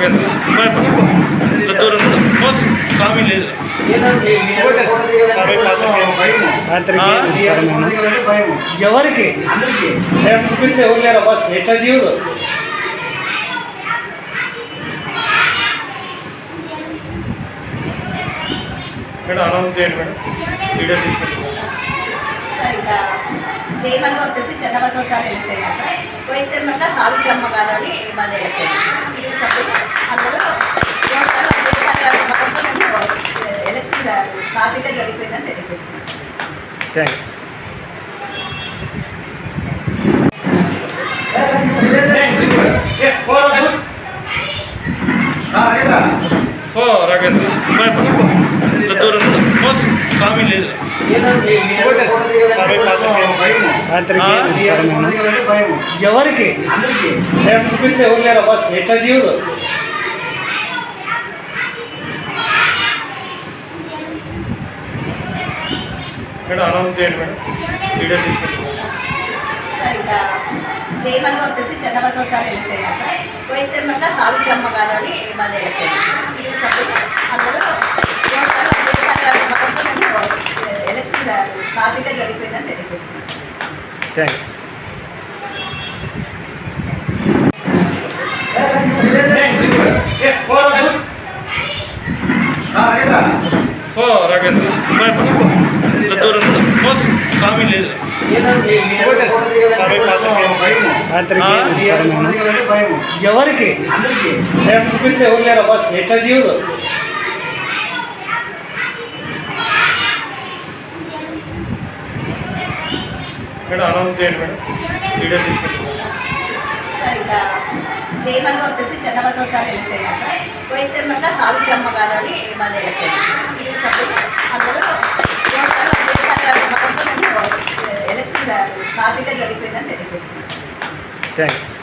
ಆಗೈತಿ ಸ್ವಾಮಿ ఎవరికి ముగ్గురిలో ఎవరు లేరు బస్ ఎట్లా జీవుడు మేడం అనౌన్స్ చేయండి మేడం వీడియో తీసుకుంటున్నాం చేయమని వచ్చేసి చిన్న బస్ ఒకసారి వెళ్ళిపోయినా సార్ వైఎస్ఆర్ సావిత్రమ్మ గారు అని మన జరిగిపోయిందని తెలియజేస్తున్నాం సార్. థ్యాంక్ ఓ రాఘవేంద్ర దూరం నుంచి. స్వామి లేదు ఎవరికి ఎవరు లేరు స్వేచ్ఛ జీవుడు? మేడం అనౌన్స్ చేయండి మేడం వీడియో తీసుకుంటాం సార్ ఇంకా వచ్చేసి చెన్నబసవ సార్ ఎలక్ట్ అయినా సార్ వైస్ చైర్మన్గా సావిత్రమ్మ గారు అని వాళ్ళు ఎలక్ట్ అయినా సార్ అందులో ఎలక్షన్ సాఫీగా జరిగిపోయిందని సార్ స్వామి లేదు. ఎవరికి? ఎవరు లేరు అబ్బా స్వేచ్ఛ జీవుడు? మేడం అనౌన్స్ చేయండి మేడం. వీడియో తీసుకుంటాం సార్ ఇంకా చైర్మన్గా వచ్చేసి చెన్నబసవ సార్ ఎలక్ట్ అయినా సార్. వైస్ చైర్మన్గా సావిత్రమ్మ గారు అని వాళ్ళు ఎలక్ట్ అయినా సార్ మిగిలిన సభ్యులు అందులో ఎవరు సార్ వచ్చేసి అక్కడ నమ్మకంతో మేము ఎలక్షన్ సాఫీగా జరిగిపోయిందని తెలియజేస్తున్నాను. Thank you